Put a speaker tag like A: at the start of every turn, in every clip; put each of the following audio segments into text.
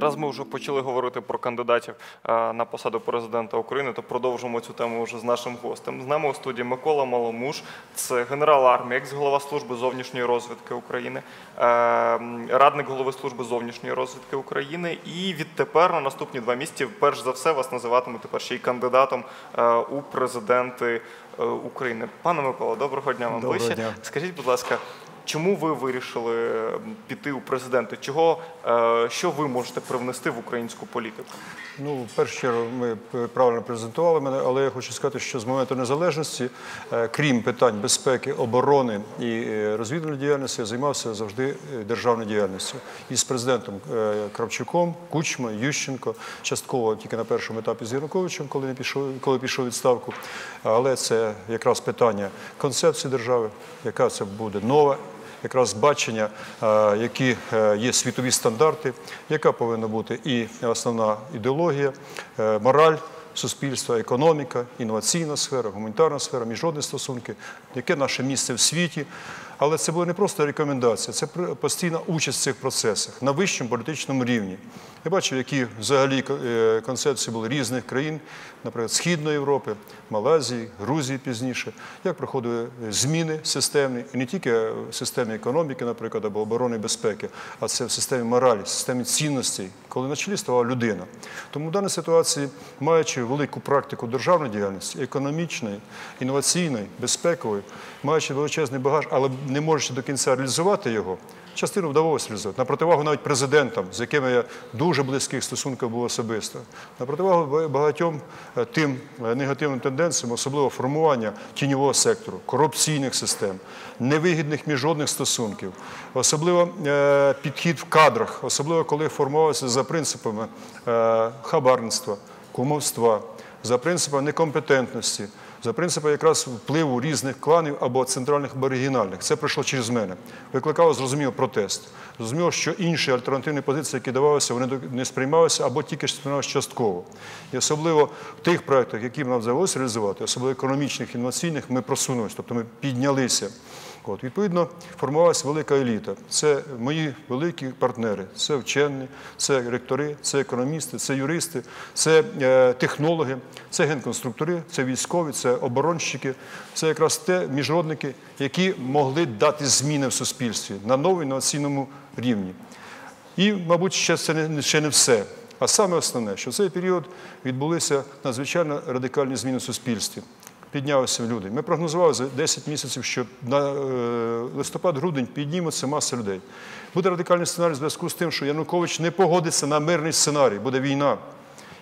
A: Раз ми вже почали говорити про кандидатів е, на посаду президента України, то продовжимо цю тему вже з нашим гостем. З нами у студії Микола Маломуш, це генерал армії, екс-голова служби зовнішньої розвідки України, е, радник голови служби зовнішньої розвідки України. І відтепер на наступні два місяці, перш за все, вас називатимуть тепер ще й кандидатом е, у президенти України. Пане Микола, доброго дня вам ближче. Скажіть, будь ласка, чому ви вирішили піти у президенти? Чого е, що ви можете привнести в українську політику?
B: Ну, в першу чергу, ми правильно презентували мене, але я хочу сказати, що з моменту незалежності, е, крім питань безпеки, оборони і е, розвідувальної діяльності, я займався завжди державною діяльністю. І з президентом Кравчуком, Кучма, Ющенко, частково тільки на першому етапі з Януковичем, коли не пішов, коли пішов відставку. Але це якраз питання концепції держави, яка це буде нова якраз бачення, е, які е, є світові стандарти, яка повинна бути і основна ідеологія, е, мораль суспільства, економіка, інноваційна сфера, гуманітарна сфера, міжнародні стосунки, яке наше місце в світі. Але це була не просто рекомендація, це постійна участь в цих процесах на вищому політичному рівні. Я бачив, які взагалі е, концепції були різних країн, наприклад, Східної Європи, Малайзії, Грузії пізніше, як проходили зміни системні, і не тільки в системі економіки, наприклад, або оборони і безпеки, а це в системі моралі, в системі цінностей, коли на чолі ставала людина. Тому в даній ситуації, маючи велику практику державної діяльності, економічної, інноваційної, безпекової, маючи величезний багаж, але не можучи до кінця реалізувати його, Частину вдалося реалізувати. На противагу навіть президентам, з якими я дуже близьких стосунків був особисто. На противагу багатьом е, тим е, негативним тенденціям, особливо формування тіньового сектору, корупційних систем, невигідних міжнародних стосунків, особливо е, підхід в кадрах, особливо коли формувався за принципами хабарництва, кумовства, за принципами некомпетентності. За принципом якраз впливу різних кланів або центральних або регіональних. Це пройшло через мене. Викликало, зрозуміло, протест. Зрозуміло, що інші альтернативні позиції, які давалися, вони не сприймалися або тільки сприймалися частково. І особливо в тих проєктах, які нам вдалося реалізувати, особливо економічних, інноваційних, ми просунулися, тобто ми піднялися. От, відповідно, формувалася велика еліта. Це мої великі партнери, це вчені, це ректори, це економісти, це юристи, це е, технологи, це генконструктори, це військові, це оборонщики, це якраз те міжнародники, які могли дати зміни в суспільстві на новому інноваційному рівні. І, мабуть, ще це не, ще не все. А саме основне, що в цей період відбулися надзвичайно радикальні зміни в суспільстві. Піднялися люди. Ми прогнозували за 10 місяців, що на е, листопад-грудень піднімуться маса людей. Буде радикальний сценарій в зв'язку з тим, що Янукович не погодиться на мирний сценарій, буде війна.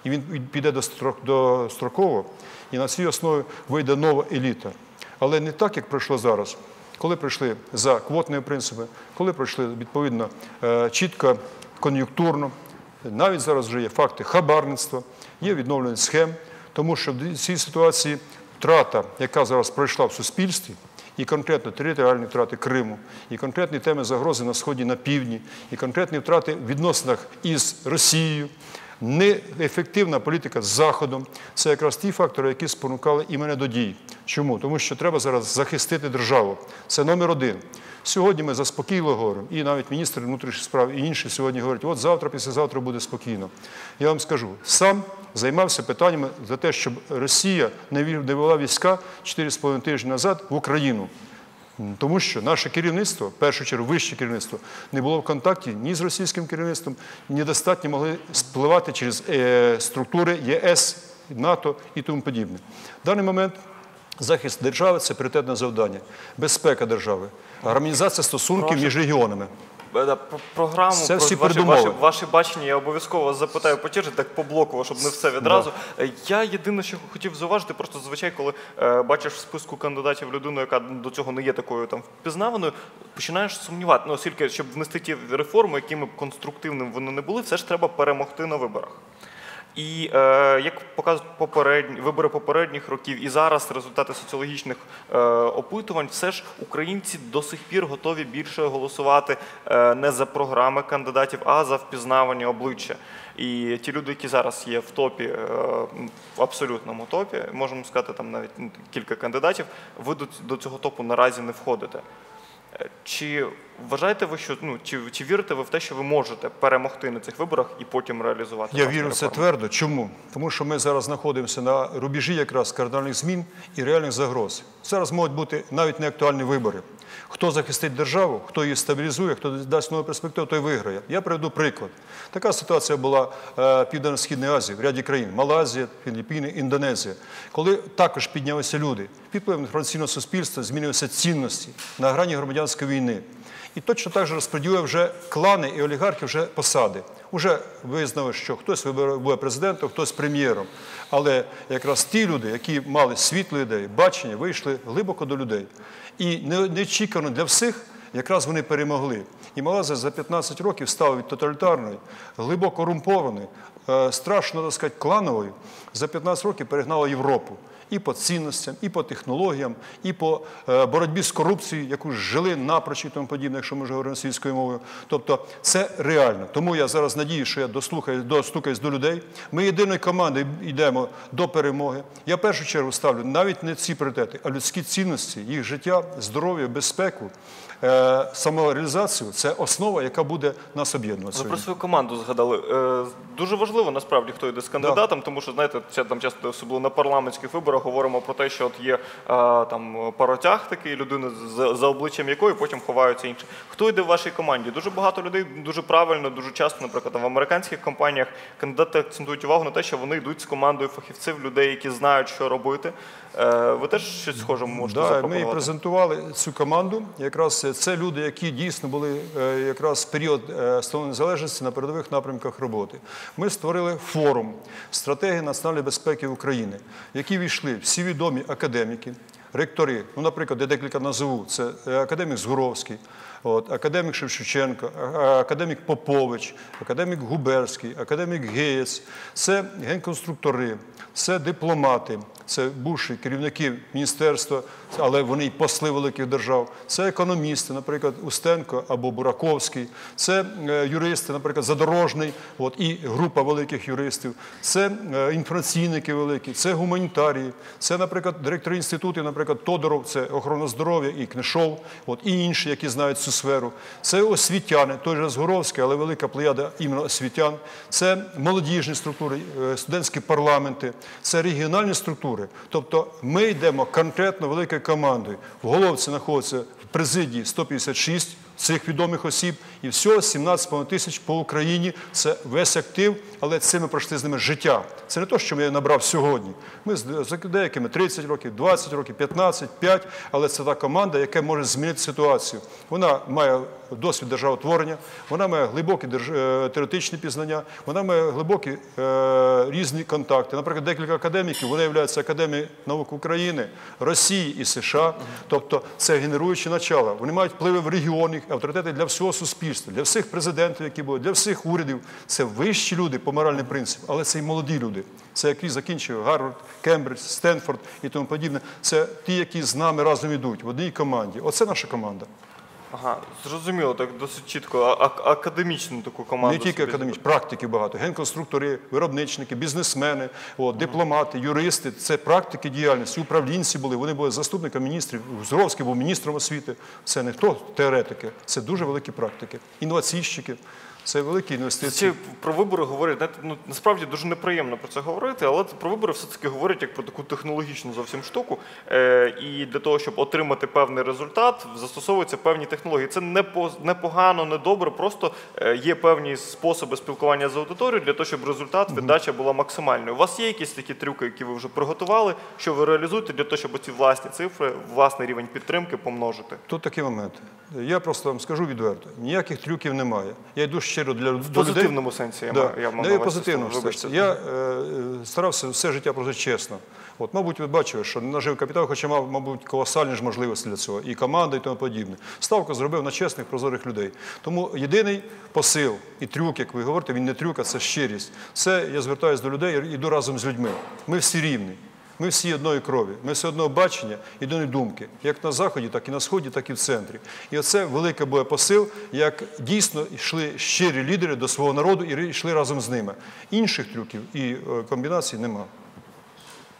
B: І він піде дострок- достроково, і на цій основі вийде нова еліта. Але не так, як пройшло зараз. Коли прийшли за квотними принципами, коли пройшли відповідно е, чітко, кон'юнктурно, навіть зараз вже є факти хабарництва, є відновлення схем, тому що в цій ситуації втрата, яка зараз пройшла в суспільстві, і конкретно територіальні втрати Криму, і конкретні теми загрози на сході, на півдні, і конкретні втрати в відносинах із Росією, неефективна політика з Заходом це якраз ті фактори, які спонукали і мене до дій. Чому? Тому що треба зараз захистити державу. Це номер один. Сьогодні ми заспокійливо говоримо, і навіть міністр внутрішніх справ і інші сьогодні говорять, от завтра, післязавтра буде спокійно. Я вам скажу, сам займався питаннями за те, щоб Росія не вела війська 4,5 тижні назад в Україну. Тому що наше керівництво, в першу чергу вище керівництво, не було в контакті ні з російським керівництвом, ні достатньо могли спливати через е, структури ЄС, НАТО і тому подібне. В даний момент захист держави це пріоритетне завдання, безпека держави, гармонізація стосунків
A: Прошу.
B: між регіонами.
A: Е, Про програму,
B: Це
A: про
B: всі
A: ваші, ваші, ваші бачення я обов'язково вас запитаю по так поблоково, щоб не все відразу. Е, Я єдине, що хотів зауважити, просто зазвичай, коли е, бачиш в списку кандидатів людину, яка до цього не є такою там впізнаваною, починаєш сумнівати. Ну, оскільки, щоб внести ті реформи, якими б конструктивними вони не були, все ж треба перемогти на виборах. І е, як показують попередні вибори попередніх років, і зараз результати соціологічних е, опитувань, все ж українці до сих пір готові більше голосувати е, не за програми кандидатів, а за впізнавані обличчя. І ті люди, які зараз є в топі, в абсолютному топі, можемо сказати, там навіть ну, кілька кандидатів, ви до цього топу наразі не входите. Чи вважаєте ви, що ну чи, чи вірите ви в те, що ви можете перемогти на цих виборах і потім реалізувати?
B: Я вірю в це твердо. Чому? Тому що ми зараз знаходимося на рубежі якраз кардинальних змін і реальних загроз. Зараз можуть бути навіть не актуальні вибори. Хто захистить державу, хто її стабілізує, хто дасть нову перспективу, той виграє. Я приведу приклад. Така ситуація була е, в Південно-Східній Азії, в ряді країн Малайзія, Філіппіни, Індонезія, коли також піднялися люди. Під інформаційного суспільства змінилися цінності на грані громадянської війни. І точно так же розподілили вже клани і олігархи вже посади. Уже визнали, що хтось буде президентом, хтось прем'єром. Але якраз ті люди, які мали світлі ідеї, бачення, вийшли глибоко до людей. І не- неочікувано для всіх, якраз вони перемогли. І Малайзія за 15 років стала від тоталітарної, глибоко корумпованої, е, страшно так сказати, кланової, за 15 років перегнала Європу і по цінностям, і по технологіям, і по е, боротьбі з корупцією, яку жили напроч і тому подібне, якщо ми вже говоримо російською мовою. Тобто це реально. Тому я зараз надію, що я дослухаю, достукаюсь до людей. Ми єдиною командою йдемо до перемоги. Я в першу чергу ставлю навіть не ці пріоритети, а людські цінності, їх життя, здоров'я, безпеку, самореалізацію це основа, яка буде нас об'єднувати.
A: Ви про свою команду згадали. Е, Дуже важливо насправді, хто йде з кандидатом, тому що знаєте, це там часто особливо на парламентських виборах говоримо про те, що от є е, там паротяг такий людини, за, обличчям якої потім ховаються інші. Хто йде в вашій команді? Дуже багато людей дуже правильно, дуже часто, наприклад, в американських компаніях кандидати акцентують увагу на те, що вони йдуть з командою фахівців, людей, які знають, що робити. Е, Ви теж щось схоже можете
B: Да, ми презентували цю команду. Якраз це люди, які дійсно були е, якраз в період е, становлення незалежності на передових напрямках роботи. Ми створили форум стратегії національної безпеки України, в який війшли всі відомі академіки, ректори. Ну, наприклад, я декілька назову. Це е, академік Згуровський. От, академік Шевченко, академік Попович, академік Губерський, академік Геєць, це генконструктори, це дипломати, це бувші керівники міністерства, але вони й посли великих держав. Це економісти, наприклад, Устенко або Бураковський, це е, юристи, наприклад, Задорожний, от, і група великих юристів, це е, інформаційники великі, це гуманітарії, це, наприклад, директори інститутів, наприклад, Тодоров, це охорона здоров'я і Книшов, от, і інші, які знають цю сферу. Це освітяни, той же Згоровський, але велика плеяда іменно освітян. Це молодіжні структури, е, студентські парламенти, це регіональні структури. Тобто ми йдемо конкретно великою командою. В головці знаходиться в президії 156 цих відомих осіб, і всього 17,5 тисяч по Україні. Це весь актив, але це ми пройшли з ними життя. Це не те, що я набрав сьогодні. Ми з деякими 30 років, 20 років, 15, 5, але це та команда, яка може змінити ситуацію. Вона має досвід державотворення, вона має глибокі е, теоретичні пізнання, вона має глибокі е, різні контакти. Наприклад, декілька академіків, вони являються Академією наук України, Росії і США. Тобто це генеруючі начала. Вони мають впливи в регіони, авторитети для всього суспільства, для всіх президентів, які були, для всіх урядів. Це вищі люди по моральним принципам, але це і молоді люди. Це які закінчили Гарвард, Кембридж, Стенфорд і тому подібне. Це ті, які з нами разом йдуть в одній команді. Оце наша команда.
A: Ага, зрозуміло, так досить чітко. А- академічну таку команду.
B: Не тільки
A: академічну,
B: академічні, практики багато. Генконструктори, виробничники, бізнесмени, от, дипломати, юристи. Це практики діяльності. Управлінці були, вони були заступниками міністрів. Зуровський був міністром освіти. Це не хто теоретики, це дуже великі практики. Інноваційщики. Це великі інвестиції.
A: Ще про вибори говорять, ну насправді дуже неприємно про це говорити, але про вибори все-таки говорять як про таку технологічну зовсім штуку. Е, і для того, щоб отримати певний результат, застосовуються певні технології. Це не по непогано, не добре. Просто е, є певні способи спілкування з аудиторією для того, щоб результат, віддача була максимальною. У вас є якісь такі трюки, які ви вже приготували, що ви реалізуєте для того, щоб ці власні цифри, власний рівень підтримки помножити.
B: Тут такий момент. Я просто вам скажу відверто: ніяких трюків немає. Я йду щиро для
A: В
B: людей.
A: позитивному сенсі я
B: Да.
A: маю я мав
B: Не
A: на увазі
B: позитивному
A: вибачте.
B: Я е, старався все життя прожити чесно. От, мабуть, ви бачили, що нажив капітал, хоча мав, мабуть, колосальні ж можливості для цього, і команда, і тому подібне. Ставку зробив на чесних, прозорих людей. Тому єдиний посил і трюк, як ви говорите, він не трюк, а це щирість. Це я звертаюся до людей і йду разом з людьми. Ми всі рівні. Ми всі одної крові, ми всі одного бачення і одної думки, як на заході, так і на сході, так і в центрі. І оце великий буде посил, як дійсно йшли щирі лідери до свого народу і йшли разом з ними. Інших трюків і е, комбінацій нема.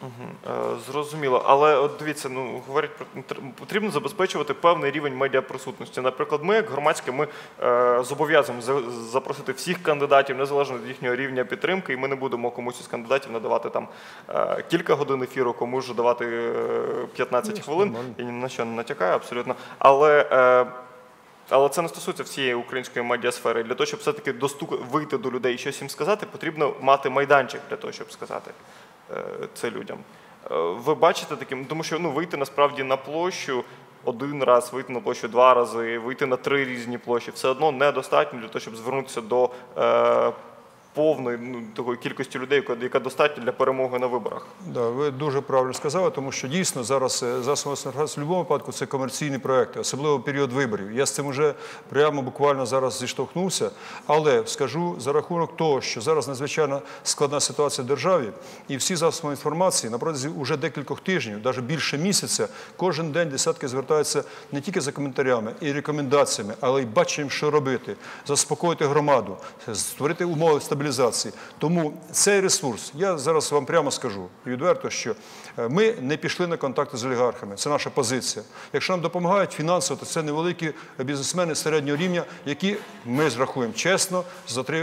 A: Е, Зрозуміло, але от дивіться, ну говорять про тр- потрібно забезпечувати певний рівень медіаприсутності. Наприклад, ми, як громадське, ми е, зобов'язуємо запросити всіх кандидатів незалежно від їхнього рівня підтримки, і ми не будемо комусь із кандидатів надавати там е, кілька годин ефіру, комусь давати е, 15 хвилин. Я ні на що не натякаю абсолютно. Але е, але це не стосується всієї української медіасфери. Для того, щоб все-таки достук... вийти до людей і щось їм сказати, потрібно мати майданчик для того, щоб сказати це людям. Е, Ви бачите таким, тому що ну, вийти насправді на площу один раз, вийти на площу два рази, вийти на три різні площі, все одно недостатньо для того, щоб звернутися до е, повної ну, такої кількості людей, яка- яка достатня для перемоги на виборах.
B: Да, ви дуже правильно сказали, тому що дійсно зараз е, засоби інформації в будь-якому випадку це комерційні проекти, особливо в період виборів. Я з цим вже прямо буквально зараз зіштовхнувся. Але скажу за рахунок того, що зараз надзвичайно складна ситуація в державі, і всі засоби інформації на протязі вже декількох тижнів, навіть більше місяця, кожен день десятки звертаються не тільки за коментарями і рекомендаціями, але й баченням, що робити, заспокоїти громаду, створити умови стабілізації. Тому цей ресурс, я зараз вам прямо скажу відверто, що ми не пішли на контакти з олігархами. Це наша позиція. Якщо нам допомагають фінансово, то це невеликі бізнесмени середнього рівня, які ми зрахуємо чесно,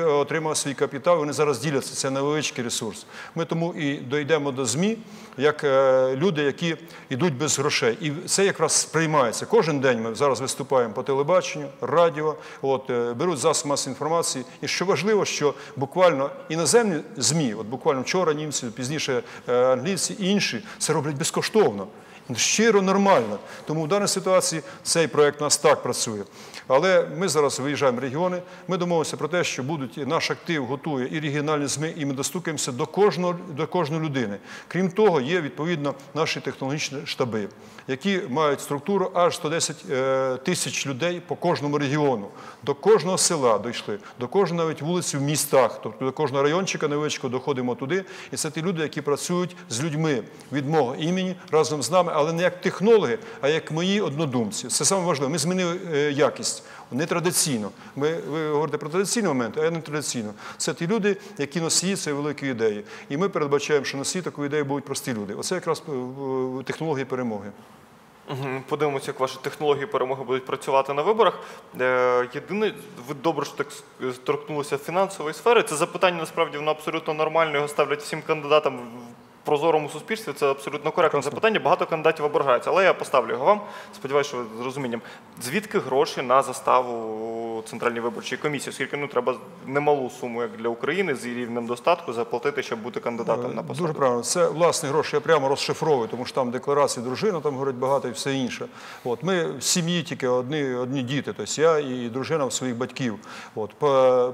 B: отримали свій капітал. Вони зараз діляться. Це невеличкий ресурс. Ми тому і дійдемо до ЗМІ як е, люди, які йдуть без грошей. І це якраз сприймається. Кожен день ми зараз виступаємо по телебаченню, радіо, от, е, беруть засоби масової інформації. І що важливо, що буквально іноземні ЗМІ, от буквально вчора німці, пізніше е, англійці і інші, це роблять безкоштовно. Щиро нормально. Тому в даній ситуації цей проект у нас так працює. Але ми зараз виїжджаємо в регіони. Ми домовилися про те, що наш актив готує і регіональні ЗМІ, і ми достукаємося до кожної людини. Крім того, є відповідно наші технологічні штаби, які мають структуру аж 110 е, тисяч людей по кожному регіону. До кожного села дійшли, до кожної навіть вулиці в містах, тобто до кожного райончика невеличкого доходимо туди. І це ті люди, які працюють з людьми від мого імені разом з нами, але не як технологи, а як мої однодумці. Це саме важливо. Ми змінили е, якість. Не традиційно. Ми, ви говорите про традиційний момент, а я не традиційно. Це ті люди, які носії цієї великої ідеї. І ми передбачаємо, що носії такої ідеї будуть прості люди. Оце якраз е, технології перемоги.
A: Подивимося, як ваші технології перемоги будуть працювати на виборах. Е, Єдине, ви добре що так торкнулися фінансової сфери. Це запитання насправді воно абсолютно нормально. Його ставлять всім кандидатам прозорому суспільстві. Це абсолютно коректне запитання. Багато кандидатів ображаються, але я поставлю його вам. Сподіваюся, що ви з розумінням. Звідки гроші на заставу Центральній виборчої комісії? Оскільки ну треба немалу суму, як для України, з її рівнем достатку заплатити, щоб бути кандидатом на посаду.
B: Дуже правильно. Це власні гроші, я прямо розшифровую, тому що там декларації дружина, там говорить багато і все інше. От, ми в сім'ї тільки одні, одні діти, тобто я і дружина своїх батьків. От,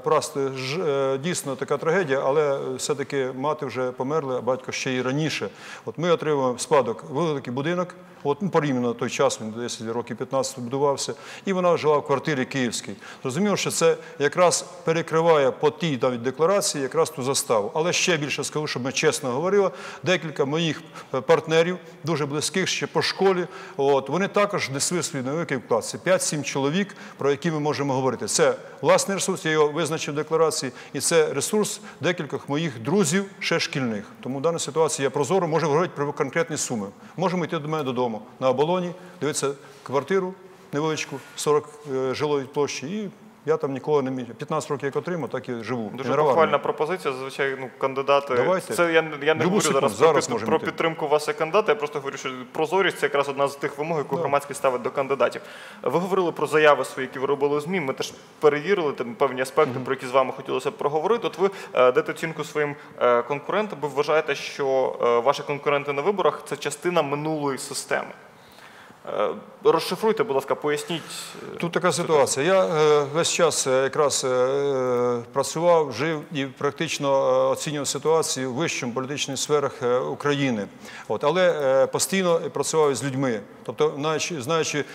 B: просто ж, е, дійсно така трагедія, але все-таки мати вже померла, а батько ще раніше. От ми отримуємо спадок великий будинок, от, ну, порівняно на той час, він десь років 15 будувався, і вона жила в квартирі київській. Зрозуміло, що це якраз перекриває по тій навіть декларації якраз ту заставу. Але ще більше скажу, щоб ми чесно говорили, декілька моїх е, партнерів, дуже близьких ще по школі, от, вони також несли свій невеликий вклад. Це 5-7 чоловік, про які ми можемо говорити. Це власний ресурс, я його визначив в декларації, і це ресурс декількох моїх друзів, ще шкільних. Тому в даній ситуації я прозоро можу говорити про конкретні суми. Можемо йти до мене додому на оболоні, дивиться квартиру невеличку, 40 е, жилої площі, і я там ніколи не міг. 15 років як отримав, так і живу.
A: Дуже
B: Генералами.
A: похвальна пропозиція. Зазвичай ну, кандидати.
B: Давайте.
A: Це я, я не
B: Любу
A: говорю
B: секунду,
A: зараз,
B: зараз
A: про, про підтримку вас як кандидата. Я просто говорю, що прозорість це якраз одна з тих вимог, яку громадськість ставить до кандидатів. Ви говорили про заяви свої, які ви робили у ЗМІ. Ми теж перевірили там певні аспекти, про які з вами хотілося б проговорити. От ви е, дайте оцінку своїм е, конкурентам. Ви вважаєте, що е, ваші конкуренти на виборах це частина минулої системи. Е, Розшифруйте, будь ласка, поясніть. е,
B: Тут така ситуація. Я е, весь час якраз працював, жив і практично оцінював ситуацію в вищому політичних сферах України. От, але постійно працював із людьми. Тобто, знаючи,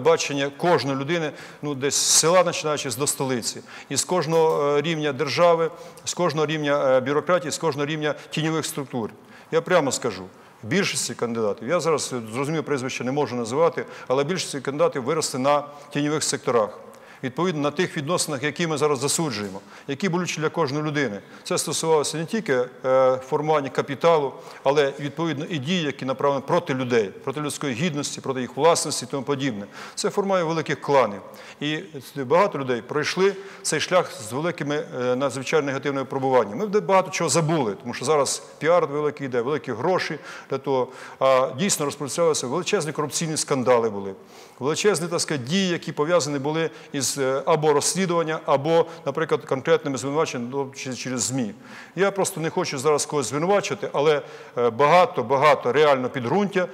B: бачення кожної людини, ну десь з села, починаючи до столиці, і з кожного рівня держави, з кожного рівня бюрократії, з кожного рівня тіньових структур. Я прямо скажу. Більшості кандидатів, я зараз зрозумів прізвище не можу називати, але більшості кандидатів виросли на тіньових секторах. Відповідно на тих відносинах, які ми зараз засуджуємо, які болючі для кожної людини. Це стосувалося не тільки е, формування капіталу, але відповідно і дії, які направлені проти людей, проти людської гідності, проти їх власності і тому подібне. Це формує великих кланів. І багато людей пройшли цей шлях з великими е, надзвичайно негативними пробуваннями. Ми багато чого забули, тому що зараз піар великий йде, великі гроші для того. А дійсно розпочалися величезні корупційні скандали були. Величезні так сказати, дії, які пов'язані були із е, або розслідування, або, наприклад, конкретними звинуваченнями ну, через ЗМІ. Я просто не хочу зараз когось звинувачити, але е, багато, багато реально підґрунтя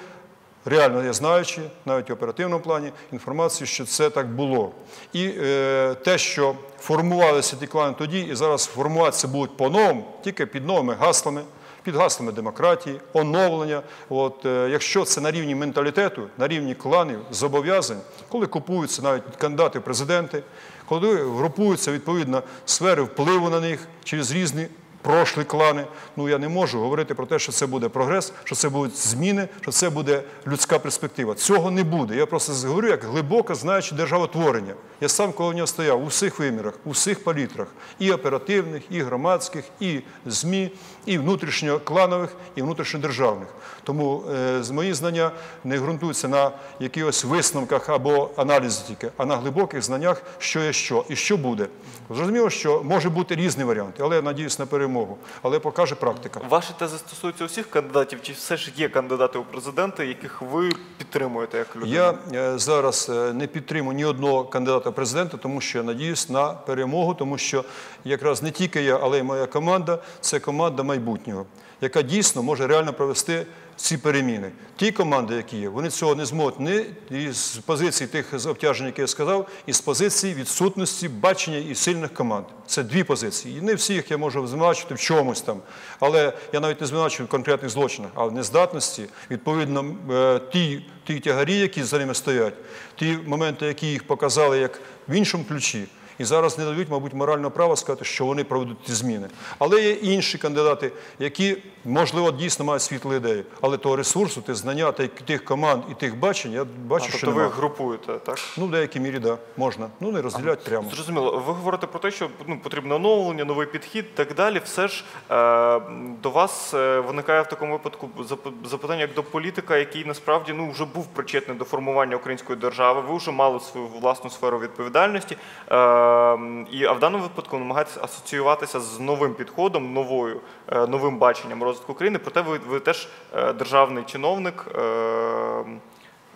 B: реально я знаючи, навіть в оперативному плані, інформацію, що це так було. І е, те, що формувалися ті клани тоді, і зараз формуватися будуть по-новому, тільки під новими гаслами, під гаслами демократії, оновлення. От, е, якщо це на рівні менталітету, на рівні кланів, зобов'язань, коли купуються навіть кандидати в президенти, коли групуються відповідно сфери впливу на них через різні прошлі клани. Ну я не можу говорити про те, що це буде прогрес, що це будуть зміни, що це буде людська перспектива. Цього не буде. Я просто говорю, як глибоко знаючи державотворення. Я сам коло нього стояв у всіх вимірах, у всіх палітрах, і оперативних, і громадських, і ЗМІ, і внутрішньокланових, і внутрішньодержавних. Тому е, з мої знання не ґрунтуються на якихось висновках або аналізі тільки, а на глибоких знаннях, що є що і що буде. Зрозуміло, що може бути різні варіанти, але я надіюсь на перемогу. Але покаже практика.
A: Ваші тези стосуються усіх кандидатів, чи все ж є кандидати у президенти, яких ви підтримуєте як людина?
B: Я е, зараз е, не підтримую ні одного кандидата в президента, тому що я надіюсь на перемогу, тому що якраз не тільки я, але й моя команда це команда майбутнього, яка дійсно може реально провести ці переміни. Ті команди, які є, вони цього не зможуть не з позиції тих обтяжень, які я сказав, і з позиції відсутності бачення і сильних команд. Це дві позиції. І не всіх я можу звинувачувати в чомусь там. Але я навіть не звинувачую в конкретних злочинах, а в нездатності, відповідно, е, ті, ті тягарі, які за ними стоять, ті моменти, які їх показали як в іншому ключі. І зараз не дають, мабуть, морального права сказати, що вони проведуть ті зміни. Але є інші кандидати, які, можливо, дійсно мають світлі ідеї. Але того ресурсу, тих знання, тих, команд і тих бачень, я бачу,
A: А,
B: що
A: тобто ви
B: немає.
A: їх групуєте, так?
B: Ну, в деякій мірі, так, да, можна. Ну, не розділяти прямо.
A: Зрозуміло. Ви говорите про те, що ну, потрібно оновлення, новий підхід і так далі. Все ж е, до вас е, виникає в такому випадку запитання як до політика, який насправді ну, вже був причетний до формування української держави. Ви вже мали свою власну сферу відповідальності. Е, і, а в даному випадку намагається асоціюватися з новим підходом, новою, е, новим баченням розвитку країни. Проте ви, ви теж е, державний чиновник.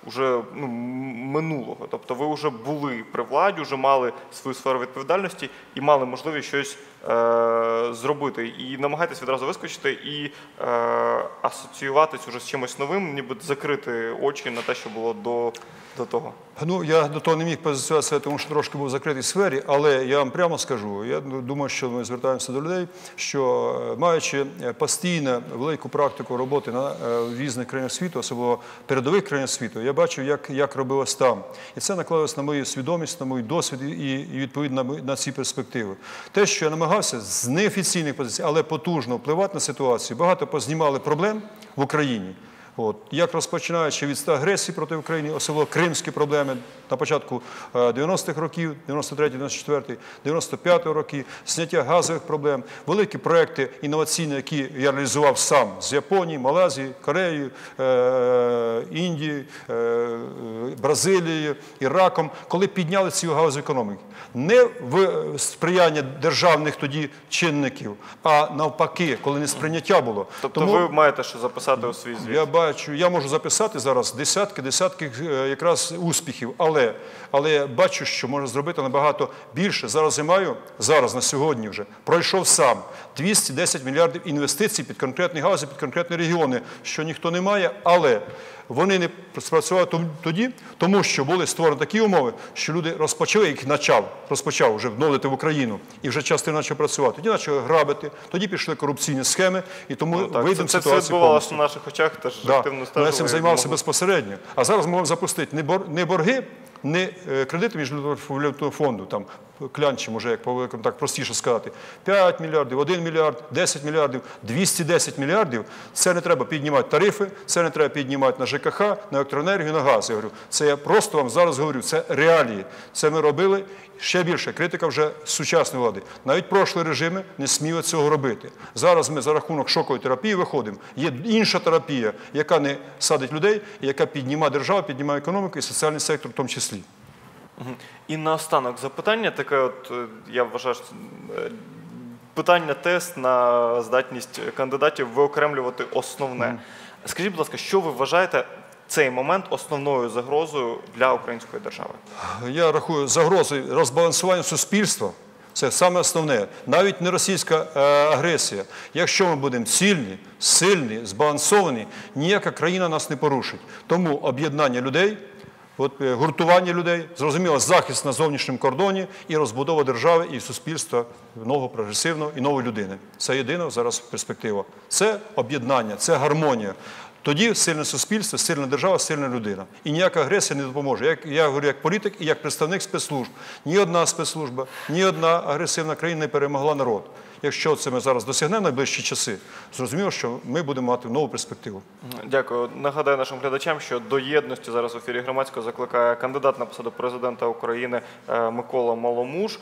A: Уже ну, минулого. Тобто ви вже були при владі, вже мали свою сферу відповідальності і мали можливість щось е, зробити. І намагайтесь відразу вискочити і е, асоціюватись уже з чимось новим, ніби закрити очі на те, що було до, до того.
B: Ну, я до того не міг позиціюватися, тому що трошки був в закритій сфері, але я вам прямо скажу, я думаю, що ми звертаємося до людей, що е, маючи е, постійно велику практику роботи на е, в різних країнах світу, особливо передових країнах світу, я бачив, як, як робилось там. І це наклалося на мою свідомість, на мій досвід і, і відповідно на, ці перспективи. Те, що я намагався з неофіційних позицій, але потужно впливати на ситуацію, багато познімали проблем в Україні. От. Як розпочинаючи від агресії проти України, особливо кримські проблеми на початку е, 90-х років, 93 94 95 роки, зняття газових проблем, великі проекти інноваційні, які я реалізував сам з Японії, Малайзії, Кореєю, е, Індією, е, е, Бразилією, Іраком, коли підняли цю галузь економіки. Не в е, сприяння державних тоді чинників, а навпаки, коли не сприйняття було.
A: Тобто ви маєте що записати у свій звіт.
B: Я бачу, я можу записати зараз десятки, десятки е, якраз успіхів, але, але бачу, що можна зробити набагато більше. Зараз я маю, зараз на сьогодні вже пройшов сам 210 мільярдів інвестицій під конкретні галузі, під конкретні регіони, що ніхто не має, але вони не спрацювали тоді, тому що були створені такі умови, що люди розпочали, їх почав, розпочав вже вновити в Україну, і вже частина почав працювати. Тоді почали грабити, тоді пішли корупційні схеми, і тому
A: Ну, так,
B: вийдемо
A: це,
B: з
A: це відбувалося на наших очах, теж
B: Да.
A: активно
B: Ну. Я цим займався
A: могли-
B: безпосередньо. А зараз ми можемо запустити не борги, не е, кредити міжнародного фонду, там клянчим уже, як по великому, так простіше сказати, 5 мільярдів, 1 мільярд, 10 мільярдів, 210 мільярдів. Це не треба піднімати тарифи, це не треба піднімати на ЖКХ, на електроенергію, на газ. Я говорю, це я просто вам зараз говорю, це реалії. Це ми робили. Ще більше критика вже сучасної влади. Навіть прошлі режими не сміли цього робити. Зараз ми за рахунок шокової терапії виходимо. Є інша терапія, яка не садить людей, яка піднімає державу, піднімає економіку і соціальний сектор в тому числі.
A: І наостанок запитання таке, от е, я вважаю, що е, питання тест на здатність кандидатів виокремлювати основне. Скажіть, будь ласка, що ви вважаєте цей момент основною загрозою для української держави?
B: Я рахую загрози розбалансування суспільства. Це саме основне, навіть не російська е, агресія. Якщо ми будемо цільні, сильні, збалансовані, ніяка країна нас не порушить. Тому об'єднання людей, е, гуртування людей, зрозуміло, захист на зовнішньому кордоні і розбудова держави і суспільства нового прогресивного і нової людини. Це єдина зараз перспектива. Це об'єднання, це гармонія. Тоді сильне суспільство, сильна держава, сильна людина. І ніяка агресія не допоможе. Як я говорю як політик і як представник спецслужб. Ні одна спецслужба, ні одна агресивна країна не перемогла народ. Якщо це ми зараз досягнемо найближчі часи, зрозуміло, що ми будемо мати нову перспективу.
A: Дякую. Нагадаю нашим глядачам, що до єдності зараз в ефірі громадського закликає кандидат на посаду президента України е, Микола Маломуж. Е,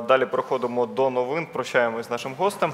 A: Далі переходимо до новин. Прощаємось з нашим гостем.